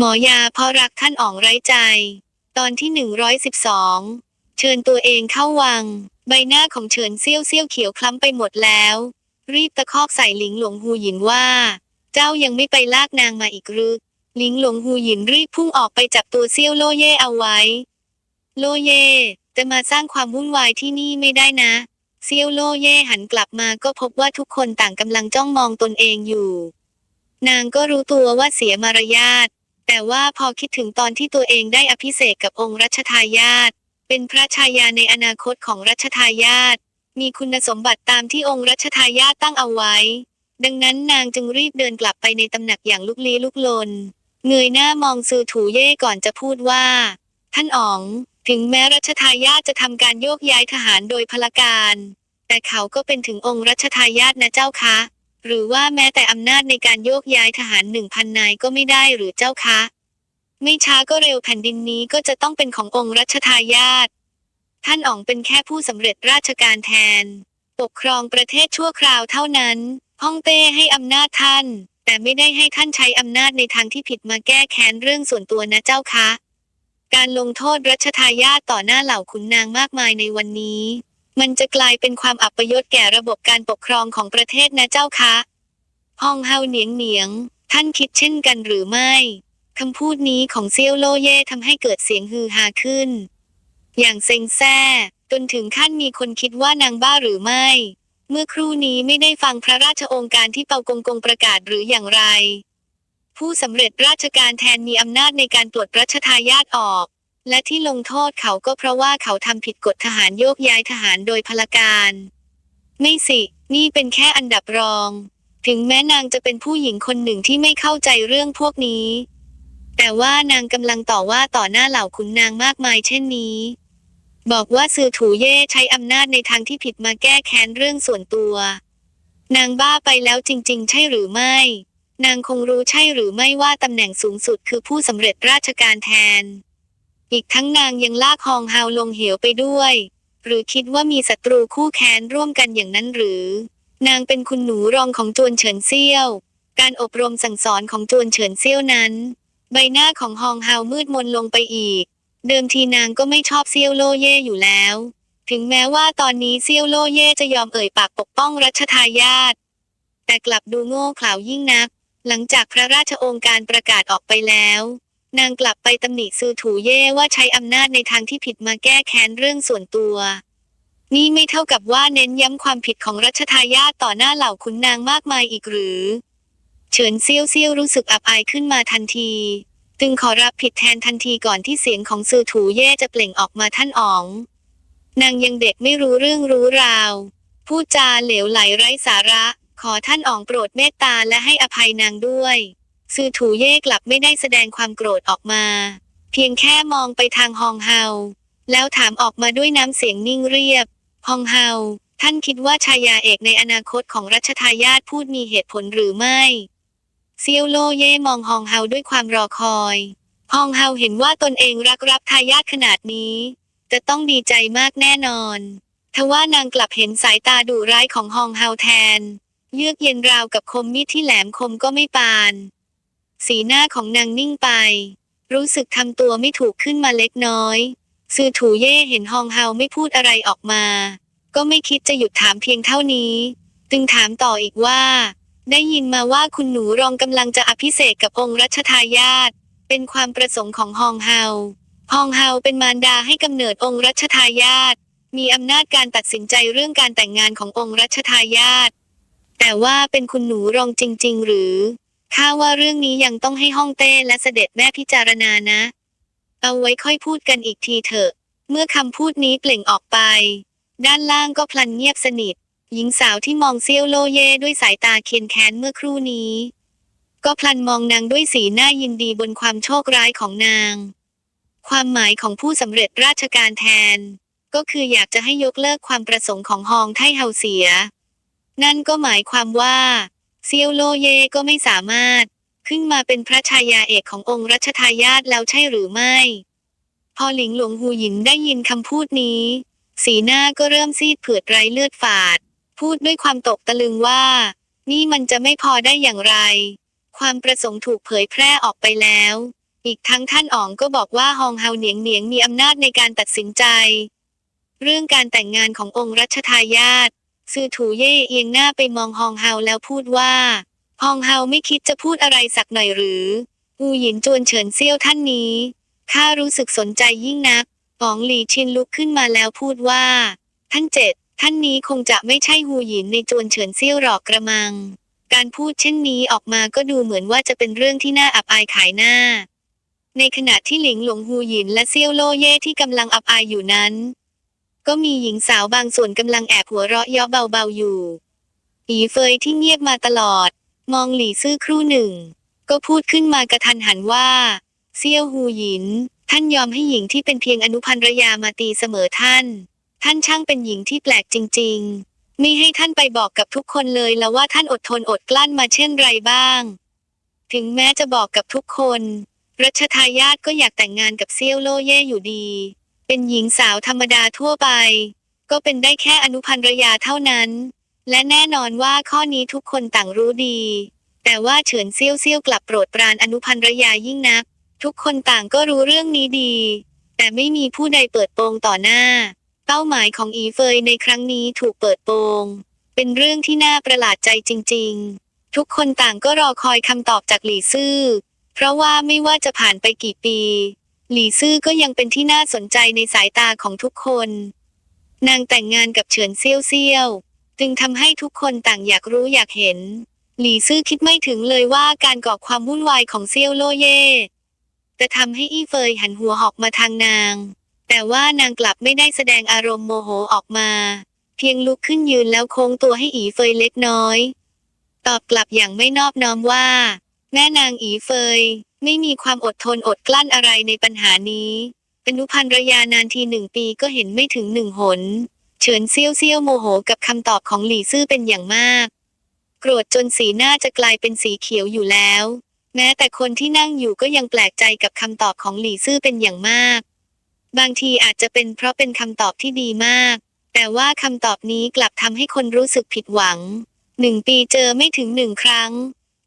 หมอยาเพราะรักท่านอ๋องไร้ใจ ตอนที่หนึ่งร้อยสิบสองเชิญตัวเองเข้าวัง ใบหน้าของเฉินเซี่ยวเซี่ยวเขียวคล้ำไปหมดแล้ว รีบตะคอกใส่หลิงหลงฮูหยินว่า เจ้ายังไม่ไปลากนางมาอีกหรือหลิงหลงฮูหยินรีบพุ่งออกไปจับตัวเซี่ยวโลเย่เอาไว้ โลเย่จะมาสร้างความวุ่นวายที่นี่ไม่ได้นะ เซี่ยวโลเย่หันกลับมาก็พบว่าทุกคนต่างกำลังจ้องมองตนเองอยู่ นางก็รู้ตัวว่าเสียมารยาท แต่ว่าพอคิดถึงตอนที่ตัวเองได้อภิเษกกับองค์รัชทายาทเป็นพระชายาในอนาคตของรัชทายาทมีคุณสมบัติตามที่องค์รัชทายาทตั้งเอาไว้ ดังนั้นนางจึงรีบเดินกลับไปในตำหนักอย่างลุกลี้ลุกลน เงยหน้ามองซือถูเย่ก่อนจะพูดว่า ท่านอ๋อง ถึงแม้รัชทายาทจะทำการโยกย้ายทหารโดยพลการ แต่เขาก็เป็นถึงองค์รัชทายาทนะเจ้าคะ หรือว่าแม้แต่อำนาจในการโยกย้ายทหารหนึ่งพันนายก็ไม่ได้หรือเจ้าคะ ไม่ช้าก็เร็วแผ่นดินนี้ก็จะต้องเป็นขององค์รัชทายาทท่านอ๋องเป็นแค่ผู้สำเร็จราชการแทน ปกครองประเทศชั่วคราวเท่านั้นฮ่องเต้ให้อำนาจท่าน แต่ไม่ได้ให้ท่านใช้อำนาจในทางที่ผิดมาแก้แค้นเรื่องส่วนตัวนะเจ้าคะ การลงโทษรัชทายาทต่อหน้าเหล่าขุนนางมากมายในวันนี้ มันจะกลายเป็นความอัปยศแก่ระบบการปกครองของประเทศนะเจ้าคะฮองเฮาเหนียงเหนียง ท่านคิดเช่นกันหรือไม่คำพูดนี้ของเซียวโลเย่ทำให้เกิดเสียงฮือฮาขึ้น อย่างเซ็งแซ่จนถึงขั้นมีคนคิดว่านางบ้าหรือไม่ เมื่อครู่นี้ไม่ได้ฟังพระราชองค์การที่เปากงกงประกาศหรืออย่างไร ผู้สำเร็จราชการแทนมีอำนาจในการปลดรัชทายาทออก และที่ลงโทษเขาก็เพราะว่าเขาทำผิดกฎทหารโยกย้ายทหารโดยพลการ ไม่สิ นี่เป็นแค่อันดับรอง ถึงแม้นางจะเป็นผู้หญิงคนหนึ่งที่ไม่เข้าใจเรื่องพวกนี้ แต่ว่านางกำลังต่อว่าต่อหน้าเหล่าขุนนางมากมายเช่นนี้ บอกว่าซือถูเย่ใช้อำนาจในทางที่ผิดมาแก้แค้นเรื่องส่วนตัว นางบ้าไปแล้วจริง ๆ ใช่หรือไม่ นางคงรู้ใช่หรือไม่ว่าตำแหน่งสูงสุดคือผู้สำเร็จราชการแทน อีกทั้งนางยังลากฮองฮาวลงเหวไปด้วย หรือคิดว่ามีศัตรูคู่แค้นร่วมกันอย่างนั้นหรือ นางเป็นคุณหนูรองของจวนเฉินเซี่ยว การอบรมสั่งสอนของจวนเฉินเซี่ยวนั้น ใบหน้าของฮองฮาวมืดมนลงไปอีก เดิมทีนางก็ไม่ชอบเซี่ยวโลเย่อยู่แล้ว ถึงแม้ว่าตอนนี้เซี่ยวโลเย่จะยอมเอ่ยปากปกป้องรัชทายาทแต่กลับดูโง่เขลายิ่งนัก หลังจากพระราชโองการประกาศออกไปแล้ว นางกลับไปตำหนิซือถูเย่ว่าใช้อำนาจในทางที่ผิดมาแก้แค้นเรื่องส่วนตัว นี่ไม่เท่ากับว่าเน้นย้ำความผิดของรัชทายาทต่อหน้าเหล่าขุนนางมากมายอีกหรือ เฉินเซียวเซียวรู้สึกอับอายขึ้นมาทันที จึงขอรับผิดแทนทันทีก่อนที่เสียงของซือถูเย่จะเปล่งออกมาท่านอ๋อง นางยังเด็กไม่รู้เรื่องรู้ราว พูดจาเหลวไหลไร้สาระ ขอท่านอ๋องโปรดเมตตาและให้อภัยนางด้วย ซือถูเย่กลับไม่ได้แสดงความโกรธออกมา เพียงแค่มองไปทางฮองเฮา แล้วถามออกมาด้วยน้ำเสียงนิ่งเรียบ ฮองเฮา ท่านคิดว่าชายาเอกในอนาคตของรัชทายาทพูดมีเหตุผลหรือไม่เซียวโลเย่มองฮองเฮาด้วยความรอคอย ฮองเฮาเห็นว่าตนเองรักรับทายาทขนาดนี้ จะต้องดีใจมากแน่นอน ทว่านางกลับเห็นสายตาดุร้ายของฮองเฮาแทน เยือกเย็นราวกับคมมีดที่แหลมคมก็ไม่ปาน สีหน้าของนางนิ่งไป รู้สึกทำตัวไม่ถูกขึ้นมาเล็กน้อยซือถูเย่เห็นฮองเฮาไม่พูดอะไรออกมา ก็ไม่คิดจะหยุดถามเพียงเท่านี้ จึงถามต่ออีกว่า ได้ยินมาว่าคุณหนูรองกำลังจะอภิเษกกับองค์รัชทายาทเป็นความประสงค์ของฮองเฮาฮองเฮาเป็นมารดาให้กำเนิดองค์รัชทายาทมีอำนาจการตัดสินใจเรื่องการแต่งงานขององค์รัชทายาทแต่ว่าเป็นคุณหนูรองจริง ๆ หรือ ข้าว่าเรื่องนี้ยังต้องให้ฮ่องเต้และเสด็จแม่พิจารณานะ เอาไว้ค่อยพูดกันอีกทีเถอะ เมื่อคำพูดนี้เปล่งออกไป ด้านล่างก็พลันเงียบสนิท หญิงสาวที่มองเซียวโลเย่ด้วยสายตาเคียนแค้นเมื่อครู่นี้ ก็พลันมองนางด้วยสีหน้ายินดีบนความโชคร้ายของนาง ความหมายของผู้สำเร็จราชการแทน ก็คืออยากจะให้ยกเลิกความประสงค์ของฮองไทเฮาเสีย นั่นก็หมายความว่า เซียวโลเย่ก็ไม่สามารถ ขึ้นมาเป็นพระชายาเอกขององค์รัชทายาทแล้วใช่หรือไม่ พอหลิงหลวงหูหยินได้ยินคำพูดนี้ สีหน้าก็เริ่มซีดเผือดไร้เลือดฝาด พูดด้วยความตกตะลึงว่า นี่มันจะไม่พอได้อย่างไร ความประสงค์ถูกเผยแพร่ออกไปแล้ว อีกทั้งท่านอ๋องก็บอกว่าฮองเฮาเหนียงเหนียงมีอำนาจในการตัดสินใจ เรื่องการแต่งงานขององค์รัชทายาท ซือถูเย่เอียงหน้าไปมองฮองเฮาแล้วพูดว่า ฮองเฮาไม่คิดจะพูดอะไรสักหน่อยหรือ อูหยินจวนเฉินเซี่ยวท่านนี้ ข้ารู้สึกสนใจยิ่งนักอ๋องหลีชินลุกขึ้นมาแล้วพูดว่า ท่านเจ็ด ท่านนี้คงจะไม่ใช่ฮูหยินในจวนเฉินเซี่ยวหรอกกระมัง การพูดเช่นนี้ออกมาก็ดูเหมือนว่าจะเป็นเรื่องที่น่าอับอายขายหน้า ในขณะที่หลิงหลงฮูหยินและเซี่ยวโล่เย่ที่กำลังอับอายอยู่นั้น ก็มีหญิงสาวบางส่วนกำลังแอบหัวเราะเยาะเบาๆอยู่อีเฟยที่เงียบมาตลอด มองหลี่ซื่อครู่หนึ่ง ก็พูดขึ้นมากระทันหันว่า เซี่ยวฮูหยิน ท่านยอมให้หญิงที่เป็นเพียงอนุพันรยามาตีเสมอท่าน ท่านช่างเป็นหญิงที่แปลกจริง ๆ ไม่ให้ท่านไปบอกกับทุกคนเลยแล้วว่าท่านอดทนอดกลั้นมาเช่นไรบ้าง ถึงแม้จะบอกกับทุกคน รัชทายาทก็อยากแต่งงานกับเซี่ยวโล่เย่อยู่ดี เป็นหญิงสาวธรรมดาทั่วไป ก็เป็นได้แค่อนุพันธรยาเท่านั้น และแน่นอนว่าข้อนี้ทุกคนต่างรู้ดี แต่ว่าเฉินเซี่ยวเซี่ยวกลับโปรดปรานอนุพันธรยายิ่งนัก ทุกคนต่างก็รู้เรื่องนี้ดี แต่ไม่มีผู้ใดเปิดโปงต่อหน้า เป้าหมายของอีเฟยในครั้งนี้ถูกเปิดโปง เป็นเรื่องที่น่าประหลาดใจจริง ๆ ทุกคนต่างก็รอคอยคำตอบจากหลี่ซื่อเพราะว่าไม่ว่าจะผ่านไปกี่ปี หลี่ซื่อก็ยังเป็นที่น่าสนใจในสายตาของทุกคน นางแต่งงานกับเฉินเซี่ยวเซี่ยว จึงทำให้ทุกคนต่างอยากรู้อยากเห็น หลี่ซื่อคิดไม่ถึงเลยว่าการก่อความวุ่นวายของเซี่ยวโลเย่จะทำให้อี้เฟยหันหัวหอกมาทางนาง แต่ว่านางกลับไม่ได้แสดงอารมณ์โมโหออกมา เพียงลุกขึ้นยืนแล้วโค้งตัวให้อีเฟยเล็กน้อย ตอบกลับอย่างไม่นอบน้อมว่า แม่นางอีเฟย ไม่มีความอดทนอดกลั้นอะไรในปัญหานี้อนุพันรยานานทีหนึ่งปีก็เห็นไม่ถึงหนึ่งหน เฉินเซี่ยวเซี่ยวโมโหกับคำตอบของหลี่ซื่อเป็นอย่างมาก โกรธจนสีหน้าจะกลายเป็นสีเขียวอยู่แล้ว แม้แต่คนที่นั่งอยู่ก็ยังแปลกใจกับคำตอบของหลี่ซื่อเป็นอย่างมาก บางทีอาจจะเป็นเพราะเป็นคำตอบที่ดีมาก แต่ว่าคำตอบนี้กลับทำให้คนรู้สึกผิดหวังหนึ่งปีเจอไม่ถึงหนึ่งครั้ง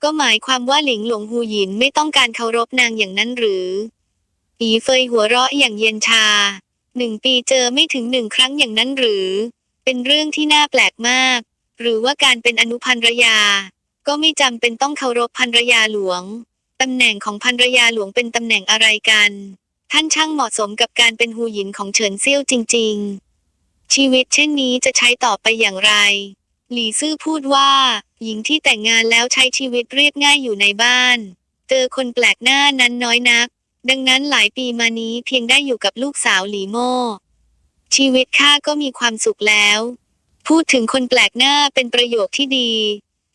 ก็หมายความว่าหลิงหลงฮูหยินไม่ต้องการเคารพนางอย่างนั้นหรืออีเฟยหัวเราะอย่างเย็นชา หนึ่งปีเจอไม่ถึงหนึ่งครั้งอย่างนั้นหรือ เป็นเรื่องที่น่าแปลกมาก หรือว่าการเป็นอนุพันรยา ก็ไม่จำเป็นต้องเคารพพันรยาหลวงตำแหน่งของพันรยาหลวงเป็นตำแหน่งอะไรกัน ท่านช่างเหมาะสมกับการเป็นฮูหยินของเฉินเซี่ยวจริง ๆ ชีวิตเช่นนี้จะใช้ต่อไปอย่างไร หลี่ซื่อพูดว่า หญิงที่แต่งงานแล้วใช้ชีวิตเรียบง่ายอยู่ในบ้าน เจอคนแปลกหน้านั้นน้อยนัก ดังนั้นหลายปีมานี้เพียงได้อยู่กับลูกสาวหลีโม่ชีวิตข้าก็มีความสุขแล้ว พูดถึงคนแปลกหน้าเป็นประโยคที่ดี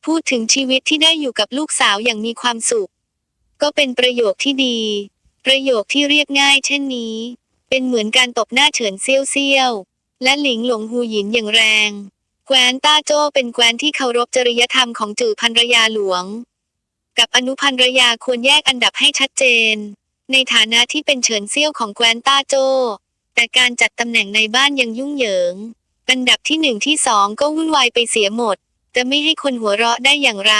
พูดถึงชีวิตที่ได้อยู่กับลูกสาวอย่างมีความสุข ก็เป็นประโยคที่ดี ประโยคที่เรียบง่ายเช่นนี้ เป็นเหมือนการตบหน้าเฉินเซี่ยวเซี่ยวและหลิงหลงฮูหยินอย่างแรง แคว้นต้าโจ้เป็นแคว้นที่เคารพจริยธรรมของจื่อพันรยาหลวง กับอนุพันรยาควรแยกอันดับให้ชัดเจน ในฐานะที่เป็นเฉินเซี่ยวของแคว้นต้าโจ้แต่การจัดตำแหน่งในบ้านยังยุ่งเหยิง อันดับที่หนึ่งที่สองก็วุ่นวายไปเสียหมด จะไม่ให้คนหัวเราะได้อย่างไร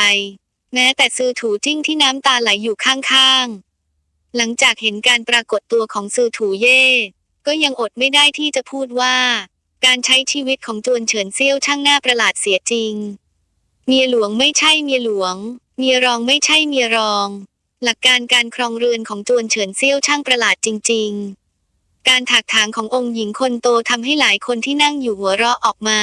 แม้แต่ซือถูจิ้งที่น้ำตาไหลอยู่ข้างๆ หลังจากเห็นการปรากฏตัวของซือถูเย่ก็ยังอดไม่ได้ที่จะพูดว่า การใช้ชีวิตของจวนเฉินเซี่ยวช่างน่าประหลาดเสียจริง เมียหลวงไม่ใช่เมียหลวง เมียรองไม่ใช่เมียรอง หลักการการครองเรือนของจวนเฉินเซี่ยวช่างประหลาดจริง ๆ การถักถางขององค์หญิงคนโตทำให้หลายคนที่นั่งอยู่หัวเราะออกมา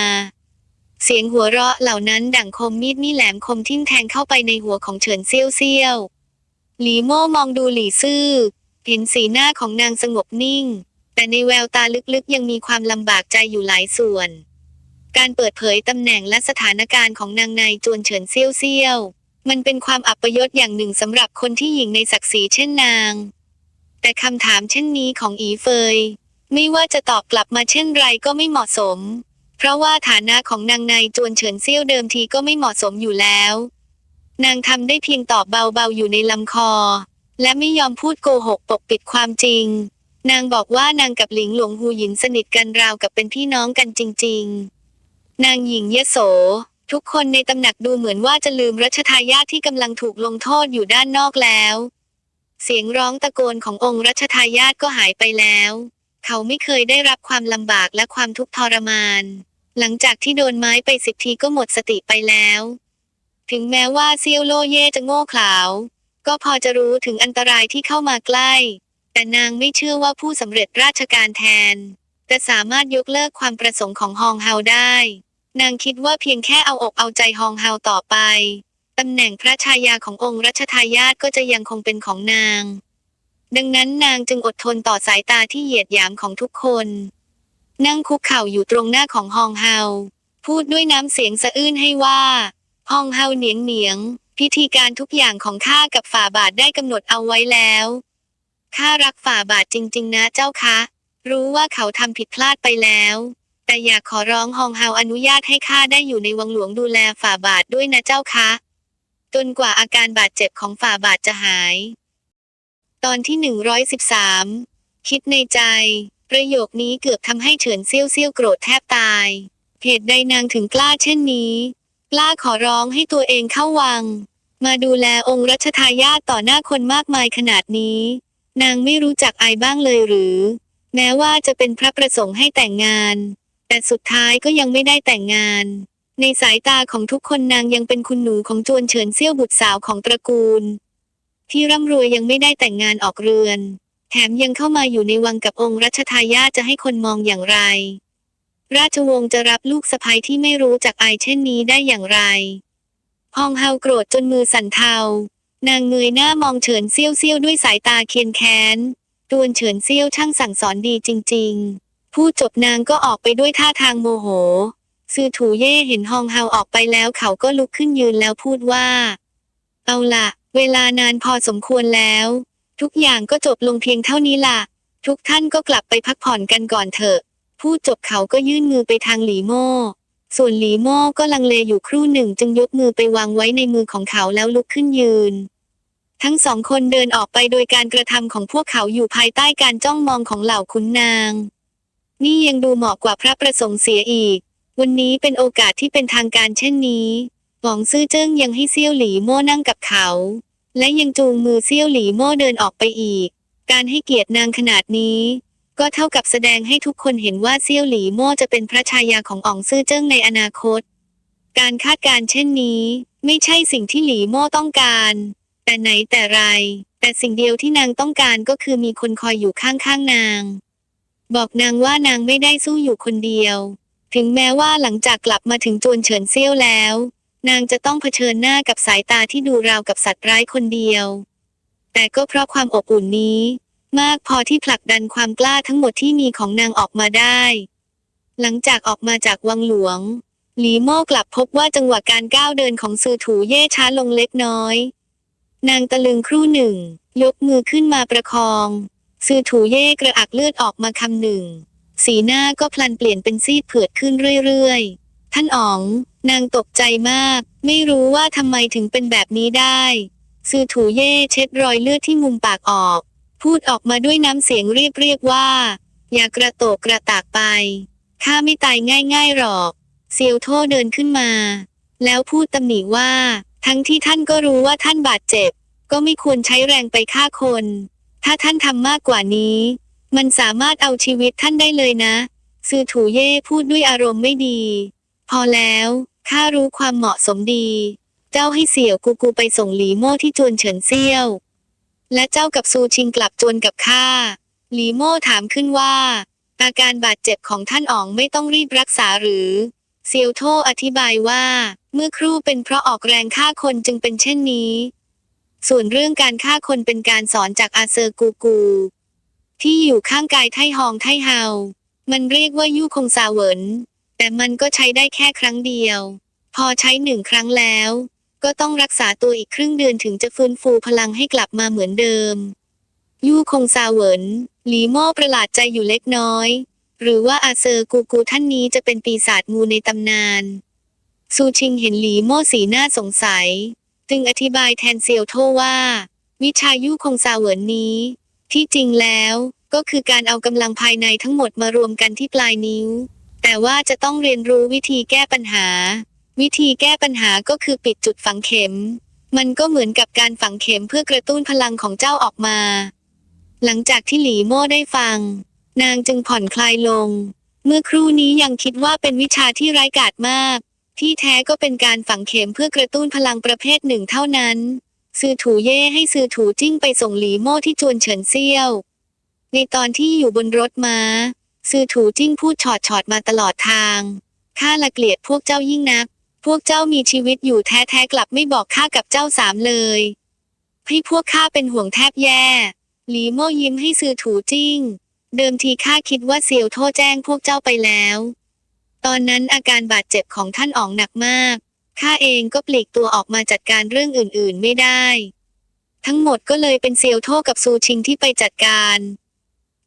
เสียงหัวเราะเหล่านั้นดั่งคมมีดมีแหลมคมทิ่มแทงเข้าไปในหัวของเฉินเซี่ยวเซี่ยว หลีโม่มองดูหลี่ซื่อ เห็นสีหน้าของนางสงบนิ่ง แต่ในแววตาลึกๆ ยังมีความลำบากใจอยู่หลายส่วน การเปิดเผยตำแหน่งและสถานการณ์ของนางในจวนเฉินเซี่ยวเซี่ยวมันเป็นความอัปยศอย่างหนึ่งสำหรับคนที่หญิงในศักดิ์ศรีเช่นนาง แต่คำถามเช่นนี้ของอีเฟย ไม่ว่าจะตอบกลับมาเช่นไรก็ไม่เหมาะสม เพราะว่าฐานะของนางในจวนเฉินเซี่ยวเดิมทีก็ไม่เหมาะสมอยู่แล้ว นางทำได้เพียงตอบเบาๆอยู่ในลำคอ และไม่ยอมพูดโกหกปกปิดความจริง นางบอกว่านางกับหลิงหลวงฮูหยินสนิทกันราวกับเป็นพี่น้องกันจริง ๆ นางหญิงยโส ทุกคนในตำหนักดูเหมือนว่าจะลืมรัชทายาทที่กำลังถูกลงโทษอยู่ด้านนอกแล้ว เสียงร้องตะโกนขององค์รัชทายาทก็หายไปแล้ว เขาไม่เคยได้รับความลำบากและความทุกข์ทรมาน หลังจากที่โดนไม้ไปสิบทีก็หมดสติไปแล้ว ถึงแม้ว่าเซียวโลเย่จะโง่เขลา ก็พอจะรู้ถึงอันตรายที่เข้ามาใกล้ แต่นางไม่เชื่อว่าผู้สำเร็จราชการแทน จะสามารถยกเลิกความประสงค์ของฮองเฮาได้ นางคิดว่าเพียงแค่เอาอกเอาใจฮองเฮาต่อไปตำแหน่งพระชายาขององค์รัชทายาทก็จะยังคงเป็นของนาง ดังนั้นนางจึงอดทนต่อสายตาที่เหยียดหยามของทุกคน นั่งคุกเข่าอยู่ตรงหน้าของฮองเฮาพูดด้วยน้ำเสียงสะอื้นให้ว่า ฮองเฮาเหนียงเหนียง พิธีการทุกอย่างของข้ากับฝ่าบาทได้กำหนดเอาไว้แล้ว ข้ารักฝ่าบาทจริง ๆ นะเจ้าคะ รู้ว่าเขาทำผิดพลาดไปแล้ว แต่อยากขอร้องฮองเฮาอนุญาตให้ข้าได้อยู่ในวังหลวงดูแลฝ่าบาทด้วยนะเจ้าคะ จนกว่าอาการบาดเจ็บของฝ่าบาทจะหาย ตอนที่ 113 คิดในใจ ประโยคนี้เกือบทำให้เฉินเซี่ยวเซี่ยวโกรธแทบตายเหตุใดนางถึงกล้าเช่นนี้กล้าขอร้องให้ตัวเองเข้าวัง มาดูแลองค์รัชทายาทต่อหน้าคนมากมายขนาดนี้ นางไม่รู้จักอายบ้างเลยหรือ แม้ว่าจะเป็นพระประสงค์ให้แต่งงาน แต่สุดท้ายก็ยังไม่ได้แต่งงาน ในสายตาของทุกคนนางยังเป็นคุณหนูของจวนเฉินเซี่ยวบุตรสาวของตระกูล ที่ร่ำรวยยังไม่ได้แต่งงานออกเรือน แถมยังเข้ามาอยู่ในวังกับองค์รัชทายาทจะให้คนมองอย่างไร ราชวงศ์จะรับลูกสะใภ้ที่ไม่รู้จักอายเช่นนี้ได้อย่างไรฮองเฮาโกรธจนมือสั่นเทา นางเงยหน้ามองเฉินเซี่ยวเซี่ยวด้วยสายตาเคียนแค้นตวนเฉินเซี่ยวช่างสั่งสอนดีจริงๆพูดจบนางก็ออกไปด้วยท่าทางโมโห ซือถูเย่เห็นฮองเฮาออกไปแล้วเขาก็ลุกขึ้นยืนแล้วพูดว่า เอาล่ะเวลานานพอสมควรแล้ว ทุกอย่างก็จบลงเพียงเท่านี้ล่ะ ทุกท่านก็กลับไปพักผ่อนกันก่อนเถอะพูดจบเขาก็ยื่นมือไปทางหลีโม่ส่วนหลีโม่ก็ลังเลอยู่ครู่หนึ่งจึงยกมือไปวางไว้ในมือของเขาแล้วลุกขึ้นยืน ทั้งสองคนเดินออกไปโดยการกระทำของพวกเขาอยู่ภายใต้การจ้องมองของเหล่าขุนนาง นี่ยังดูเหมาะกว่าพระประสงค์เสียอีก วันนี้เป็นโอกาสที่เป็นทางการเช่นนี้หวองซื่อเจิ้งยังให้เซี่ยวหลีโม่นั่งกับเขา และยังจูงมือเซี่ยวหลีโม่เดินออกไปอีก การให้เกียรตินางขนาดนี้ ก็เท่ากับแสดงให้ทุกคนเห็นว่าเซี่ยวหลีโม่จะเป็นพระชายาของอ๋องซื่อเจิ้งในอนาคต การคาดการเช่นนี้ ไม่ใช่สิ่งที่หลีโม่ต้องการ แต่ไหนแต่ไร แต่สิ่งเดียวที่นางต้องการก็คือมีคนคอยอยู่ข้างๆนาง บอกนางว่านางไม่ได้สู้อยู่คนเดียว ถึงแม้ว่าหลังจากกลับมาถึงจวนเฉินเซี่ยวแล้ว นางจะต้องเผชิญหน้ากับสายตาที่ดูราวกับสัตว์ร้ายคนเดียว แต่ก็เพราะความอบอุ่นนี้ มากพอที่ผลักดันความกล้าทั้งหมดที่มีของนางออกมาได้ หลังจากออกมาจากวังหลวง หลีโม่กลับพบว่าจังหวะการก้าวเดินของซือถูเย่ช้าลงเล็กน้อย นางตะลึงครู่หนึ่ง ยกมือขึ้นมาประคอง ซือถูเย่กระอักเลือดออกมาคำหนึ่ง สีหน้าก็พลันเปลี่ยนเป็นซีดเผือดขึ้นเรื่อยๆ ท่านอ๋อง นางตกใจมาก ไม่รู้ว่าทำไมถึงเป็นแบบนี้ได้ ซือถูเย่เช็ดรอยเลือดที่มุมปากออก พูดออกมาด้วยน้ำเสียงเรียบเรียกว่า อย่ากระโตกกระตากไปข้าไม่ตายง่ายๆหรอก เซียวโท่เดินขึ้นมา แล้วพูดตำหนิว่า ทั้งที่ท่านก็รู้ว่าท่านบาดเจ็บ ก็ไม่ควรใช้แรงไปฆ่าคน ถ้าท่านทำมากกว่านี้ มันสามารถเอาชีวิตท่านได้เลยนะ ซือถูเย่พูดด้วยอารมณ์ไม่ดี พอแล้วข้ารู้ความเหมาะสมดี เจ้าให้เสี่ยวกูกูไปส่งหลีโม่ที่จวนเฉินเซี่ยว และเจ้ากับซูชิงกลับจวนกับข้าหลีโม่ถามขึ้นว่าอาการบาดเจ็บของท่านอ๋องไม่ต้องรีบรักษาหรือ เซียวโทอธิบายว่า เมื่อครู่เป็นเพราะออกแรงฆ่าคนจึงเป็นเช่นนี้ ส่วนเรื่องการฆ่าคนเป็นการสอนจากอาเซอร์กูกู ที่อยู่ข้างกายไทหองไทเฮา มันเรียกว่ายู่คงซาเวินแต่มันก็ใช้ได้แค่ครั้งเดียว พอใช้หนึ่งครั้งแล้ว ก็ต้องรักษาตัวอีกครึ่งเดือนถึงจะฟื้นฟูพลังให้กลับมาเหมือนเดิมยู่คงซาเวินหลีโม่ประหลาดใจอยู่เล็กน้อย หรือว่าอาเซอร์กูกูท่านนี้จะเป็นปีศาจงูในตำนาน ซูชิงเห็นหลีโม่สีหน้าสงสัย จึงอธิบายแทนเซียวโทว่า วิชายู่คงซาเหวินนี้ ที่จริงแล้วก็คือการเอากำลังภายในทั้งหมดมารวมกันที่ปลายนิ้ว แต่ว่าจะต้องเรียนรู้วิธีแก้ปัญหา วิธีแก้ปัญหาก็คือปิดจุดฝังเข็ม มันก็เหมือนกับการฝังเข็มเพื่อกระตุ้นพลังของเจ้าออกมา หลังจากที่หลีโม่ได้ฟัง นางจึงผ่อนคลายลง เมื่อครู่นี้ยังคิดว่าเป็นวิชาที่ไร้กาจมาก ที่แท้ก็เป็นการฝังเข็มเพื่อกระตุ้นพลังประเภทหนึ่งเท่านั้น ซือถูเย่ให้ซือถูจิ้งไปส่งหลีโม่ที่จวนเฉินเซี่ยว ในตอนที่อยู่บนรถม้าซือถูจิ้งพูดฉอดฉอดมาตลอดทางข้าละเกลียดพวกเจ้ายิ่งนัก พวกเจ้ามีชีวิตอยู่แท้ๆกลับไม่บอกข้ากับเจ้าสามเลยให้พวกข้าเป็นห่วงแทบแย่ หลีโม่ยิ้มให้ซือถูจิ้ง เดิมทีข้าคิดว่าเซียวโท่แจ้งพวกเจ้าไปแล้ว ตอนนั้นอาการบาดเจ็บของท่านอ๋องหนักมาก ข้าเองก็ปลีกตัวออกมาจัดการเรื่องอื่นๆไม่ได้ ทั้งหมดก็เลยเป็นเซียวโท่กับซูชิงที่ไปจัดการ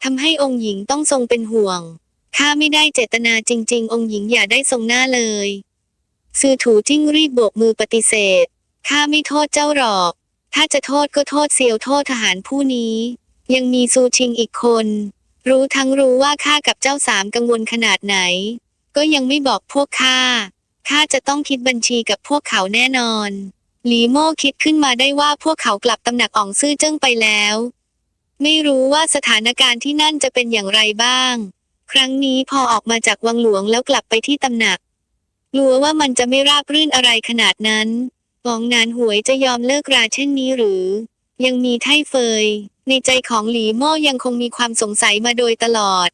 ทำให้องค์หญิงต้องทรงเป็นห่วง ข้าไม่ได้เจตนาจริง ๆ องค์หญิงอย่าได้ทรงหน้าเลย ซือถูจิ้งรีบโบกมือปฏิเสธ ข้าไม่โทษเจ้าหรอก ถ้าจะโทษก็โทษเซียวโทษทหารผู้นี้ ยังมีซูชิงอีกคน รู้ทั้งรู้ว่าข้ากับเจ้าสามกังวลขนาดไหน ก็ยังไม่บอกพวกข้า ข้าจะต้องคิดบัญชีกับพวกเขาแน่นอน หลีโม่คิดขึ้นมาได้ว่าพวกเขากลับตำหนักอ่องซื่อเจิ้งไปแล้ว ไม่รู้ว่าสถานการณ์ที่นั่นจะเป็นอย่างไรบ้าง ครั้งนี้พอออกมาจากวังหลวงแล้วกลับไปที่ตำหนัก กลัวว่ามันจะไม่ราบรื่นอะไรขนาดนั้นหองนานหวยจะยอมเลิกราเช่นนี้หรือ ยังมีไท่เฟย ในใจของหลีโม่ยังคงมีความสงสัยมาโดยตลอด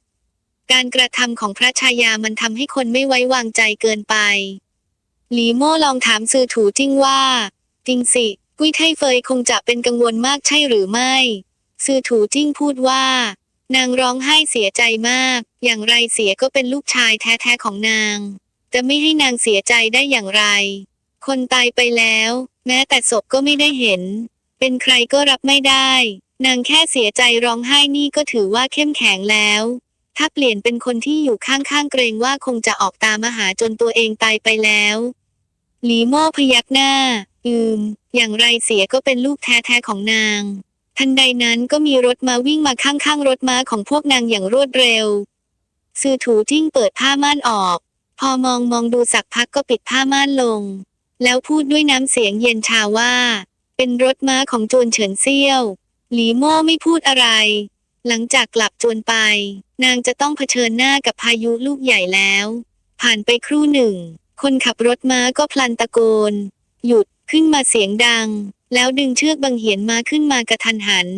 การกระทำของพระชายามันทำให้คนไม่ไว้วางใจเกินไป หลีโม่ลองถามซือถูจิ้งว่า จริงสิ กุ้ยไท่เฟยคงจะเป็นกังวลมากใช่หรือไม่ซือถูจิ้งพูดว่า นางร้องไห้เสียใจมาก อย่างไรเสียก็เป็นลูกชายแท้ๆของนาง จะไม่ให้นางเสียใจได้อย่างไร คนตายไปแล้ว แม้แต่ศพก็ไม่ได้เห็น เป็นใครก็รับไม่ได้ นางแค่เสียใจร้องไห้นี่ก็ถือว่าเข้มแข็งแล้ว ถ้าเปลี่ยนเป็นคนที่อยู่ข้างๆเกรงว่าคงจะออกตามมาหาจนตัวเองตายไปแล้ว หลีโม่พยักหน้า อืม อย่างไรเสียก็เป็นลูกแท้ๆของนาง ทันใดนั้นก็มีรถมาวิ่งมาข้างๆรถม้าของพวกนางอย่างรวดเร็ว ซือถูจิ้งเปิดผ้าม่านออก พอมองมองดูสักพักก็ปิดผ้าม่านลง แล้วพูดด้วยน้ำเสียงเย็นชาว่า เป็นรถม้าของจวนเฉินเซี่ยว หลีโม่ไม่พูดอะไร หลังจากกลับจวนไป นางจะต้องเผชิญหน้ากับพายุลูกใหญ่แล้ว ผ่านไปครู่หนึ่ง คนขับรถม้าก็พลันตะโกน หยุดขึ้นมาเสียงดัง แล้วดึงเชือกบังเหียนม้าขึ้นมากระทันหัน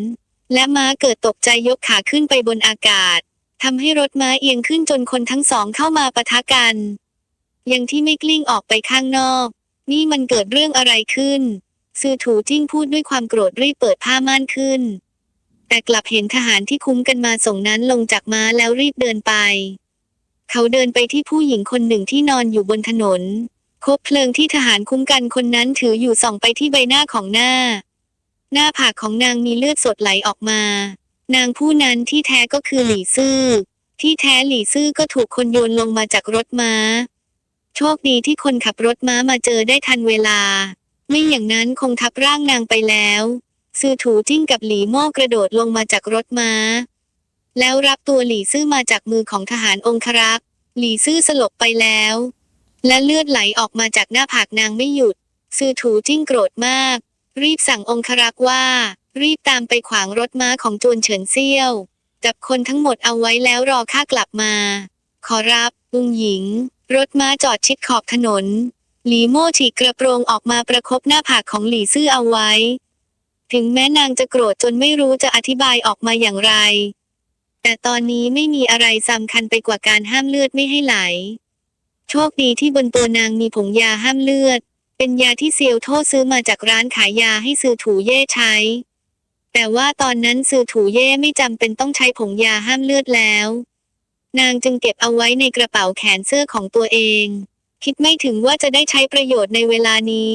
และม้าเกิดตกใจยกขาขึ้นไปบนอากาศทำให้รถม้าเอียงขึ้นจนคนทั้งสองเข้ามาปะทะกัน ยังที่ไม่กลิ้งออกไปข้างนอก นี่มันเกิดเรื่องอะไรขึ้น ซือถูจิ้งพูดด้วยความโกรธรีบเปิดผ้าม่านขึ้น แต่กลับเห็นทหารที่คุ้มกันมาส่งนั้นลงจากม้าแล้วรีบเดินไป เขาเดินไปที่ผู้หญิงคนหนึ่งที่นอนอยู่บนถนน คบเพลิงที่ทหารคุ้มกันคนนั้นถืออยู่ส่องไปที่ใบหน้าของหน้า หน้าผากของนางมีเลือดสดไหลออกมา นางผู้นั้นที่แท้ก็คือหลี่ซื่อที่แท้หลี่ซื่อก็ถูกคนโยนลงมาจากรถม้า โชคดีที่คนขับรถม้ามาเจอได้ทันเวลา ไม่อย่างนั้นคงทับร่างนางไปแล้ว ซือถูจิ้งกับหลีโม่กระโดดลงมาจากรถม้า แล้วรับตัวหลี่ซื่อมาจากมือของทหารองครักษ์หลี่ซื่อสลบไปแล้ว และเลือดไหลออกมาจากหน้าผากนางไม่หยุด ซือถูจิ้งโกรธมาก รีบสั่งองครักษ์ว่า รีบตามไปขวางรถม้าของจวนเฉินเซี่ยวจับคนทั้งหมดเอาไว้แล้วรอข้ากลับมา ขอรับลุงหญิง รถม้าจอดชิดขอบถนน หลีโม่ฉีกกระโปรงออกมาประคบหน้าผากของหลี่ซื่อเอาไว้ ถึงแม้นางจะโกรธจนไม่รู้จะอธิบายออกมาอย่างไร แต่ตอนนี้ไม่มีอะไรสำคัญไปกว่าการห้ามเลือดไม่ให้ไหล โชคดีที่บนตัวนางมีผงยาห้ามเลือด เป็นยาที่เซียวโท่ซื้อมาจากร้านขายยาให้ซือถูเย่ใช้ แต่ว่าตอนนั้นซือถูเย่ไม่จำเป็นต้องใช้ผงยาห้ามเลือดแล้ว นางจึงเก็บเอาไว้ในกระเป๋าแขนเสื้อของตัวเอง คิดไม่ถึงว่าจะได้ใช้ประโยชน์ในเวลานี้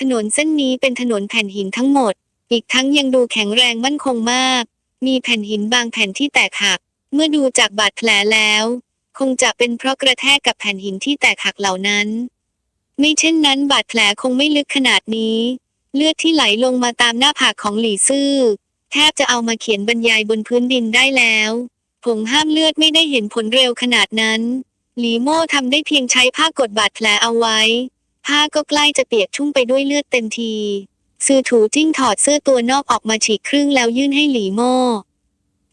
ถนนเส้นนี้เป็นถนนแผ่นหินทั้งหมด อีกทั้งยังดูแข็งแรงมั่นคงมาก มีแผ่นหินบางแผ่นที่แตกหัก เมื่อดูจากบาดแผลแล้ว คงจะเป็นเพราะกระแทกกับแผ่นหินที่แตกหักเหล่านั้น ไม่เช่นนั้น บาดแผลคงไม่ลึกขนาดนี้ เลือดที่ไหลลงมาตามหน้าผากของหลี่ซื่อแทบจะเอามาเขียนบรรยายบนพื้นดินได้แล้วผงห้ามเลือดไม่ได้เห็นผลเร็วขนาดนั้น หลีโม่ทำได้เพียงใช้ผ้ากดบาดแผลเอาไว้ ผ้าก็ใกล้จะเปียกชุ่มไปด้วยเลือดเต็มทีซือถูจิ้งถอดเสื้อตัวนอกออกมาฉีกครึ่งแล้วยื่นให้หลีโม่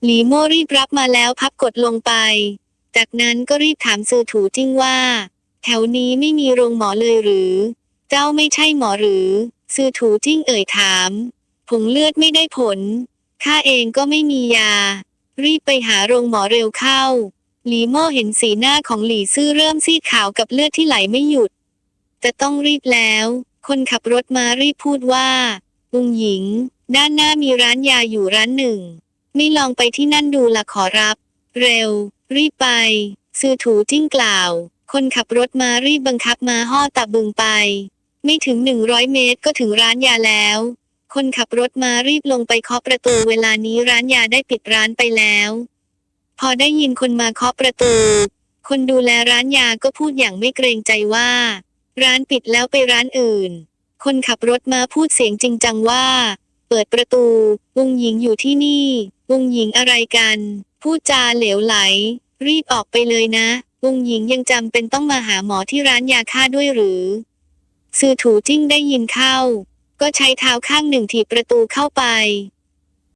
หลีโม่รีบรับมาแล้วพับกดลงไป จากนั้นก็รีบถามซือถูจิ้งว่า แถวนี้ไม่มีโรงหมอเลยหรือ เจ้าไม่ใช่หมอหรือซือถูจิ้งเอ่ยถามผงเลือดไม่ได้ผลข้าเองก็ไม่มียา รีบไปหาโรงหมอเร็วเข้า หลีโม่เห็นสีหน้าของหลี่ซื่อเริ่มซีดขาวกับเลือดที่ไหลไม่หยุด จะต้องรีบแล้ว คนขับรถมารีบพูดว่าลุงหญิง ด้านหน้ามีร้านยาอยู่ร้านหนึ่ง ไม่ลองไปที่นั่นดูละขอรับ เร็ว รีบไป ซือถูจิ้งกล่าว คนขับรถมารีบบังคับมาห่อตะบึงไป ไม่ถึงหนึ่งร้อยเมตรก็ถึงร้านยาแล้ว คนขับรถมารีบลงไปเคาะประตูเวลานี้ร้านยาได้ปิดร้านไปแล้ว พอได้ยินคนมาเคาะประตู คนดูแลร้านยาก็พูดอย่างไม่เกรงใจว่า ร้านปิดแล้วไปร้านอื่น คนขับรถมาพูดเสียงจริงจังว่า เปิดประตูวงหญิงอยู่ที่นี่วงหญิงอะไรกัน พูดจาเหลวไหล รีบออกไปเลยนะวงหญิงยังจำเป็นต้องมาหาหมอที่ร้านยาค่าด้วยหรือซือถูจิ้งได้ยินเข้า ก็ใช้เท้าข้างหนึ่งถีบประตูเข้าไป